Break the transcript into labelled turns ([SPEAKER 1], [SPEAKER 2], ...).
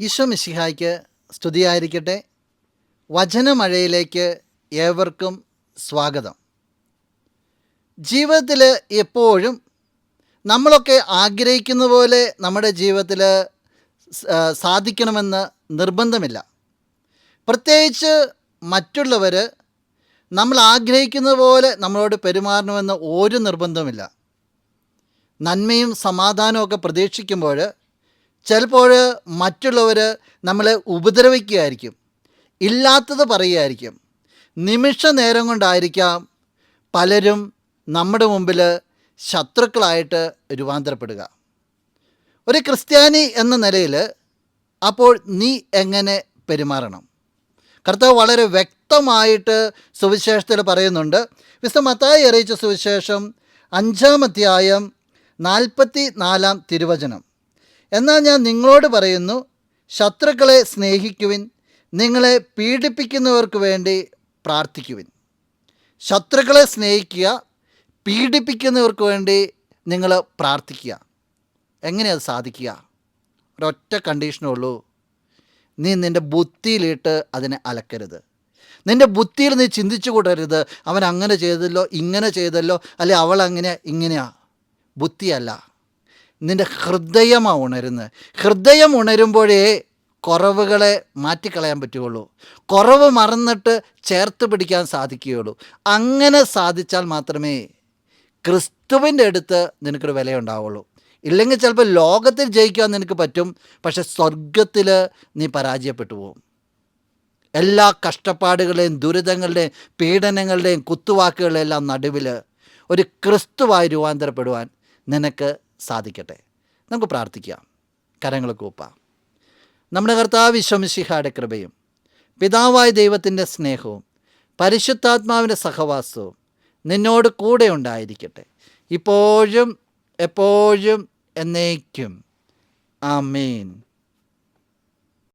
[SPEAKER 1] ഈശോ മിശിഹായ്ക്ക് സ്തുതിയായിരിക്കട്ടെ. വചനമഴയിലേക്ക് ഏവർക്കും സ്വാഗതം. ജീവിതത്തിൽ എപ്പോഴും നമ്മളൊക്കെ ആഗ്രഹിക്കുന്ന പോലെ നമ്മുടെ ജീവിതത്തിൽ സാധിക്കണമെന്ന് നിർബന്ധമില്ല. പ്രത്യേകിച്ച് മറ്റുള്ളവർ നമ്മൾ ആഗ്രഹിക്കുന്ന പോലെ നമ്മളോട് പെരുമാറണമെന്ന് ഒരു നിർബന്ധമില്ല നന്മയും സമാധാനവും ഒക്കെ പ്രതീക്ഷിക്കുമ്പോൾ ചിലപ്പോൾ മറ്റുള്ളവർ നമ്മളെ ഉപദ്രവിക്കുകയായിരിക്കും. ഇല്ലാത്തത് പറയുകയായിരിക്കും. നിമിഷ നേരം കൊണ്ടായിരിക്കാം പലരും നമ്മുടെ മുമ്പിൽ ശത്രുക്കളായിട്ട് രൂപാന്തരപ്പെടുക. ഒരു ക്രിസ്ത്യാനി എന്ന നിലയിൽ അപ്പോൾ നീ എങ്ങനെ പെരുമാറണം? കർത്താവ് വളരെ വ്യക്തമായിട്ട് സുവിശേഷത്തിൽ പറയുന്നുണ്ട്. വിശ്വ മത്തായി അറിയിച്ച സുവിശേഷം അഞ്ചാം അധ്യായം നാൽപ്പത്തി നാലാം തിരുവചനം. എന്നാൽ ഞാൻ നിങ്ങളോട് പറയുന്നു ശത്രുക്കളെ സ്നേഹിക്കുവിൻ നിങ്ങളെ പീഡിപ്പിക്കുന്നവർക്ക് വേണ്ടി പ്രാർത്ഥിക്കുവിൻ. ശത്രുക്കളെ സ്നേഹിക്കുക പീഡിപ്പിക്കുന്നവർക്ക് വേണ്ടി നിങ്ങൾ പ്രാർത്ഥിക്കുക. എങ്ങനെയത് സാധിക്കുക? ഒരൊറ്റ കണ്ടീഷനേ ഉള്ളൂ. നീ നിന്റെ ബുദ്ധിയിലിട്ട് അതിനെ അലക്കരുത്. നിന്റെ ബുദ്ധിയിൽ നീ ചിന്തിച്ചു കൂട്ടരുത്. അവൻ അങ്ങനെ ചെയ്തല്ലോ ഇങ്ങനെ ചെയ്തല്ലോ അല്ലെ അവൾ അങ്ങനെ ഇങ്ങനെയാ. ബുദ്ധിയല്ല. നിന്റെ ഹൃദയമാണ് ഉണരുന്നത്. ഹൃദയം ഉണരുമ്പോഴേ കുറവുകളെ മാറ്റിക്കളയാൻ പറ്റുകയുള്ളൂ. കുറവ് മറന്നിട്ട് ചേർത്ത് പിടിക്കാൻ സാധിക്കുകയുള്ളൂ. അങ്ങനെ സാധിച്ചാൽ മാത്രമേ ക്രിസ്തുവിന്റെ അടുത്ത് നിനക്കൊരു വിലയുണ്ടാവുള്ളൂ. ഇല്ലെങ്കിൽ ചിലപ്പോൾ ലോകത്തിൽ ജയിക്കാൻ നിനക്ക് പറ്റും. പക്ഷെ സ്വർഗത്തിൽ നീ പരാജയപ്പെട്ടു പോകും എല്ലാ കഷ്ടപ്പാടുകളുടെയും ദുരിതങ്ങളുടെയും പീഡനങ്ങളുടെയും കുത്തുവാക്കുകളുടെയും എല്ലാം നടുവിൽ ഒരു ക്രിസ്തുവായി രൂപാന്തരപ്പെടുവാൻ നിനക്ക് സാധിക്കട്ടെ. നമുക്ക് പ്രാർത്ഥിക്കാം. കരങ്ങൾ കൂപ്പാം. നമ്മുടെ കർത്താവ് വിശ്വമിശിഹായുടെ കൃപയും പിതാവായ ദൈവത്തിന്റെ സ്നേഹവും പരിശുദ്ധാത്മാവിന്റെ സഹവാസവും നിന്നോട് കൂടെ ഉണ്ടായിരിക്കട്ടെ. ഇപ്പോഴും എപ്പോഴും എന്നേക്കും. ആമേൻ.